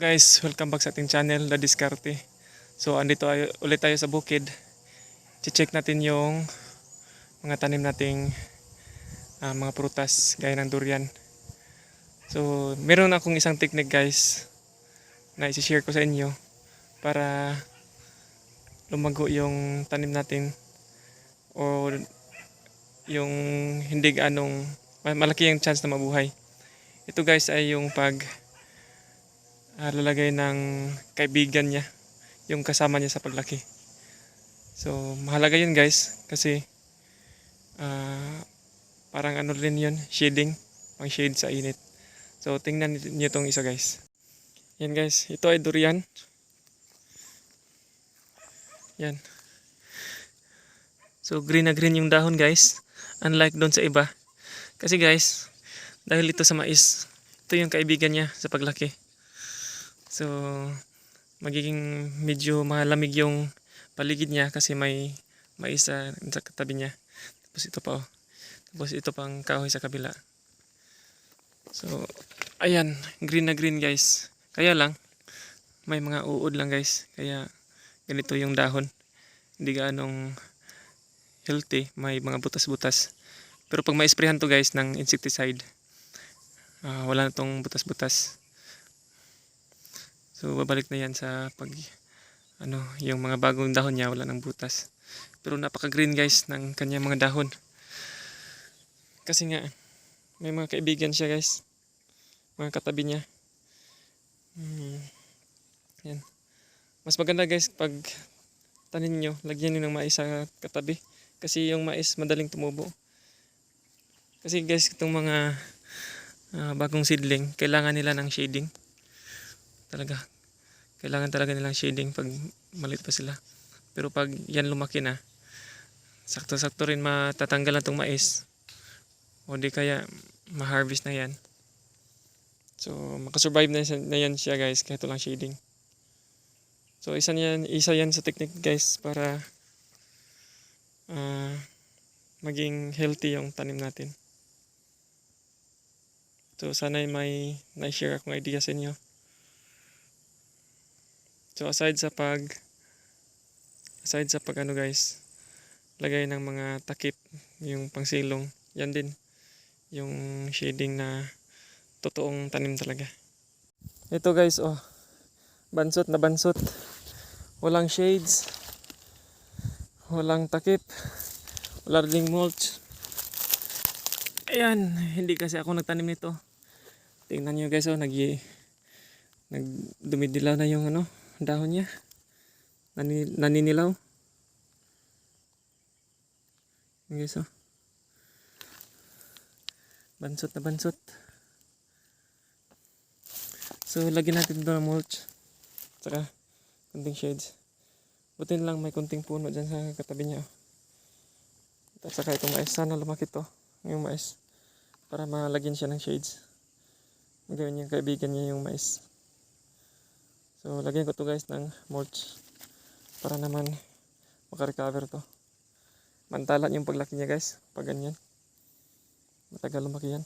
guys, welcome back sa ating channel, The Discarte. So, andito tayo, ulit tayo sa bukid. Check natin yung mga tanim nating ah, mga prutas, gaya ng durian. So, meron akong isang technique guys na isi-share ko sa inyo para lumago yung tanim natin o yung hindi ganong ma- malaki yung chance na mabuhay. Ito guys ay yung pag ah, lalagay ng kaibigan niya, yung kasama niya sa paglaki. So, mahalaga yun guys kasi ah, parang ano rin yun, shading, pang shade sa init. So, tingnan niyo itong isa guys. Yan guys, ito ay durian. Yan. So, green na green yung dahon guys. Unlike doon sa iba. Kasi guys, dahil ito sa mais, ito yung kaibigan niya sa paglaki. So, magiging medyo malamig yung paligid niya kasi may mais sa, katabi niya. Tapos ito pa oh. Tapos ito pang kahoy sa kabila. So, ayan, green na green guys. Kaya lang, may mga uod lang guys. Kaya ganito yung dahon. Hindi gaanong healthy, may mga butas-butas. Pero pag ma-sprayhan to guys ng insecticide, ah, wala na tong butas-butas. So babalik na yan sa pag ano, yung mga bagong dahon niya wala ng butas. Pero napaka-green guys ng kanyang mga dahon. Kasi nga may mga kaibigan siya guys. Mga katabi niya. Hmm. Yan. Mas maganda guys pag tanin nyo, lagyan nyo ng mais sa katabi. Kasi yung mais madaling tumubo. Kasi guys, itong mga ah, bagong seedling, kailangan nila ng shading. Talaga. Kailangan talaga nilang shading pag maliit pa sila. Pero pag yan lumaki na, sakto-sakto rin matatanggal na itong mais. O di kaya ma-harvest na yan. So, makasurvive na, yan siya guys kahit walang shading. So, isa yan, isa yan sa technique guys para ah, maging healthy yung tanim natin. So, sana may na-share akong idea sa inyo. So, aside sa pag aside sa pag ano guys, lagay ng mga takip, yung pangsilong, yan din. Yung shading na totoong tanim talaga. Ito guys, oh. Bansot na bansot. Walang shades. Walang takip. Wala ring mulch. Ayan, hindi kasi ako nagtanim nito. Tingnan nyo guys, oh, nag nagdumidilaw na yung ano, dahon niya. Nani, naninilaw. Guys, oh. Bansot na bansot. So, lagyan natin doon ng mulch. Saka, kunting shades. Buti na lang may kunting puno dyan sa katabi niya. oh. At saka itong mais. Sana lumaki to. Yung mais. Para malagyan siya ng shades. Gawin yung kaibigan niya yung mais. So, lagyan ko to guys ng mulch. Para naman makarecover to. Mantalan yung paglaki niya guys. Pag ganyan. Matagal lumaki yan.